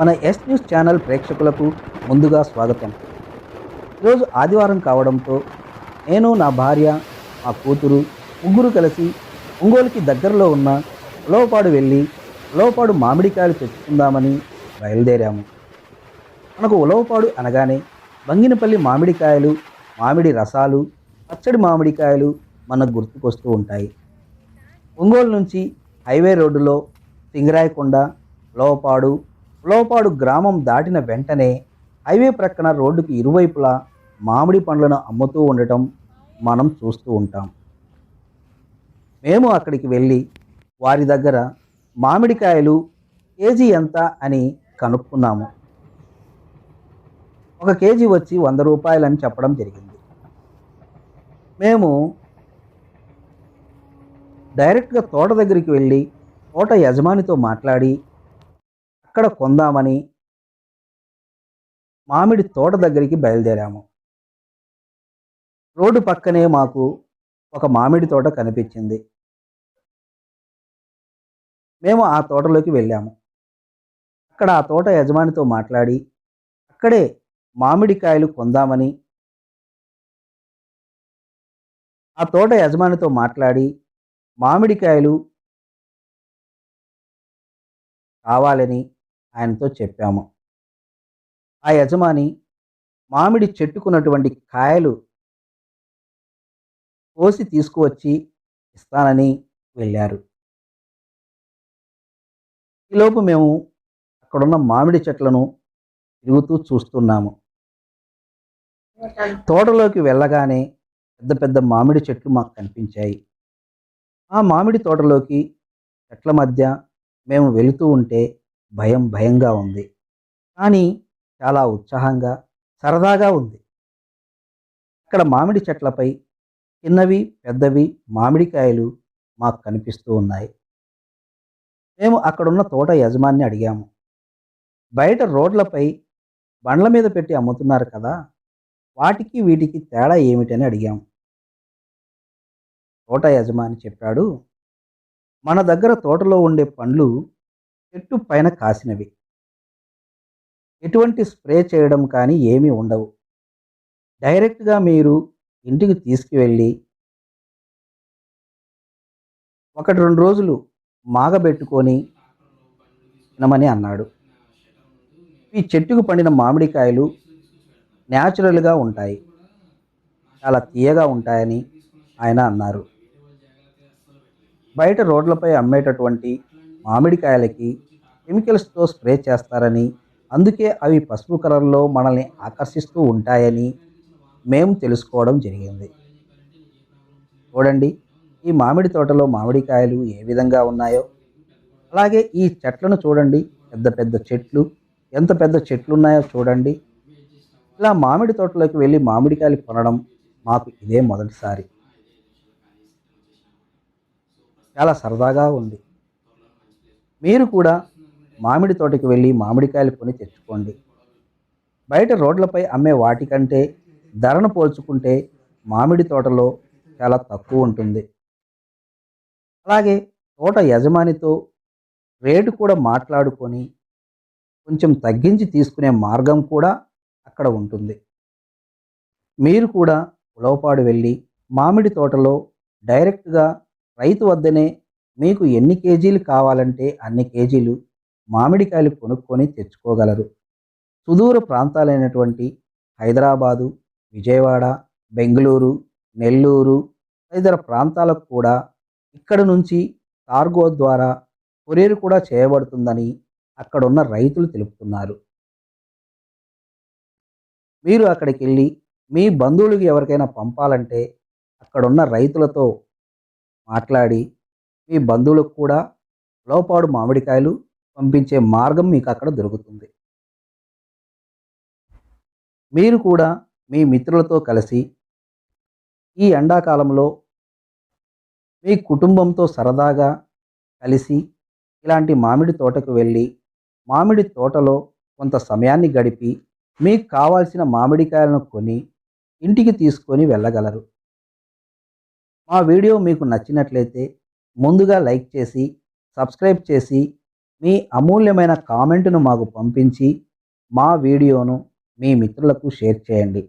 మన yes news channel ప్రేక్షకులకు ముందుగా స్వాగతం. ఈరోజు ఆదివారం కావడంతో నేను నా భార్య మా కూతురు ముగ్గురు కలిసి ఒంగోలుకి దగ్గరలో ఉన్న ఉలవపాడు వెళ్ళి ఉలవపాడు మామిడికాయలు తెచ్చుకుందామని బయలుదేరాము. మనకు ఉలవపాడు అనగానే బంగినపల్లి మామిడికాయలు మామిడి రసాలు పచ్చడి మామిడికాయలు మనకు గుర్తుకొస్తూ ఉంటాయి. ఒంగోలు నుంచి హైవే రోడ్డులో సింగరాయకొండ లోపాడు ఉలవపాడు గ్రామం దాటిన వెంటనే హైవే ప్రక్కన రోడ్డుకి ఇరువైపులా మామిడి పండ్లను అమ్ముతూ ఉండటం మనం చూస్తూ ఉంటాం. మేము అక్కడికి వెళ్ళి వారి దగ్గర మామిడికాయలు కేజీ ఎంత అని కనుక్కున్నాము. ఒక కేజీ వచ్చి వంద రూపాయలని చెప్పడం జరిగింది. మేము డైరెక్ట్గా తోట దగ్గరికి వెళ్ళి తోట యజమానితో మాట్లాడి అక్కడ కొందామని మామిడి తోట దగ్గరికి బయలుదేరాము. రోడ్డు పక్కనే మాకు ఒక మామిడి తోట కనిపించింది. మేము ఆ తోటలోకి వెళ్ళాము. అక్కడ ఆ తోట యజమానితో మాట్లాడి అక్కడే మామిడికాయలు కొందామని ఆ తోట యజమానితో మాట్లాడి మామిడికాయలు కావాలని ఆయనతో చెప్పాము. ఆ యజమాని మామిడి చెట్టుకున్నటువంటి కాయలు కోసి తీసుకువచ్చి ఇస్తానని వెళ్ళారు. ఈలోపు మేము అక్కడున్న మామిడి చెట్లను తిరుగుతూ చూస్తున్నాము. తోటలోకి వెళ్ళగానే పెద్ద పెద్ద మామిడి చెట్లు మాకు కనిపించాయి. ఆ మామిడి తోటలోకి చెట్ల మధ్య మేము వెళుతూ ఉంటే భయం భయంగా ఉంది. కానీ చాలా ఉత్సాహంగా సరదాగా ఉంది. అక్కడ మామిడి చెట్లపై చిన్నవి పెద్దవి మామిడికాయలు మాకు కనిపిస్తూ ఉన్నాయి. మేము అక్కడున్న తోట యజమాని అడిగాము. బయట రోడ్లపై బండ్ల మీద పెట్టి అమ్ముతున్నారు కదా వాటికి వీటికి తేడా ఏమిటని అడిగాము తోట యజమాని చెప్పాడు మన దగ్గర తోటలో ఉండే పండ్లు చెట్టు పైన కాసినవి. ఎటువంటి స్ప్రే చేయడం కానీ ఏమీ ఉండవు. డైరెక్ట్గా మీరు ఇంటికి తీసుకువెళ్ళి ఒకటి రెండు రోజులు మాగబెట్టుకొని తినమని అన్నాడు. ఈ చెట్టుకు పండిన మామిడికాయలు న్యాచురల్గా ఉంటాయి. చాలా తీయగా ఉంటాయని ఆయన అన్నారు. బయట రోడ్లపై అమ్మేటటువంటి మామిడికాయలకి కెమికల్స్తో స్ప్రే చేస్తారని అందుకే అవి పసుపు కలర్లో మనల్ని ఆకర్షిస్తూ ఉంటాయని మేము తెలుసుకోవడం జరిగింది. చూడండి ఈ మామిడి తోటలో మామిడికాయలు ఏ విధంగా ఉన్నాయో. అలాగే ఈ చెట్లను చూడండి పెద్ద పెద్ద చెట్లు. ఎంత పెద్ద చెట్లు ఉన్నాయో చూడండి. ఇలా మామిడి తోటలోకి వెళ్ళి మామిడికాయలు కొనడం మాకు ఇదే మొదటిసారి. చాలా సరదాగా ఉంది. మీరు కూడా మామిడి తోటకి వెళ్ళి మామిడికాయలు కొని తెచ్చుకోండి. బయట రోడ్లపై అమ్మే వాటికంటే ధరను పోల్చుకుంటే మామిడి తోటలో చాలా తక్కువ ఉంటుంది. అలాగే తోట యజమానితో రేటు కూడా మాట్లాడుకొని కొంచెం తగ్గించి తీసుకునే మార్గం కూడా అక్కడ ఉంటుంది. మీరు కూడా ఉలవపాడు వెళ్ళి మామిడి తోటలో డైరెక్ట్గా రైతు వద్దనే మీకు ఎన్ని కేజీలు కావాలంటే అన్ని కేజీలు మామిడికాయలు కొనుక్కొని తెచ్చుకోగలరు. సుదూర ప్రాంతాలైనటువంటి హైదరాబాదు విజయవాడ బెంగళూరు నెల్లూరు తదితర ప్రాంతాలకు కూడా ఇక్కడ నుంచి కార్గో ద్వారా కొరియర్ కూడా చేయబడుతుందని అక్కడున్న రైతులు తెలుపుతున్నారు. మీరు అక్కడికి వెళ్ళి మీ బంధువులకి ఎవరికైనా పంపాలంటే అక్కడున్న రైతులతో మాట్లాడి మీ బంధువులకు కూడా లోపాడు మామిడికాయలు పంపించే మార్గం మీకు అక్కడ దొరుకుతుంది. మీరు కూడా మీ మిత్రులతో కలిసి ఈ ఎండాకాలంలో మీ కుటుంబంతో సరదాగా కలిసి ఇలాంటి మామిడి తోటకు వెళ్ళి మామిడి తోటలో కొంత సమయాన్ని గడిపి మీకు కావాల్సిన మామిడికాయలను కొని ఇంటికి తీసుకొని వెళ్ళగలరు. మా వీడియో మీకు నచ్చినట్లయితే ముందుగా లైక్ చేసి సబ్స్క్రైబ్ చేసి మీ అమూల్యమైన కామెంటును మాకు పంపించి మా వీడియోను మీ మిత్రులకు షేర్ చేయండి.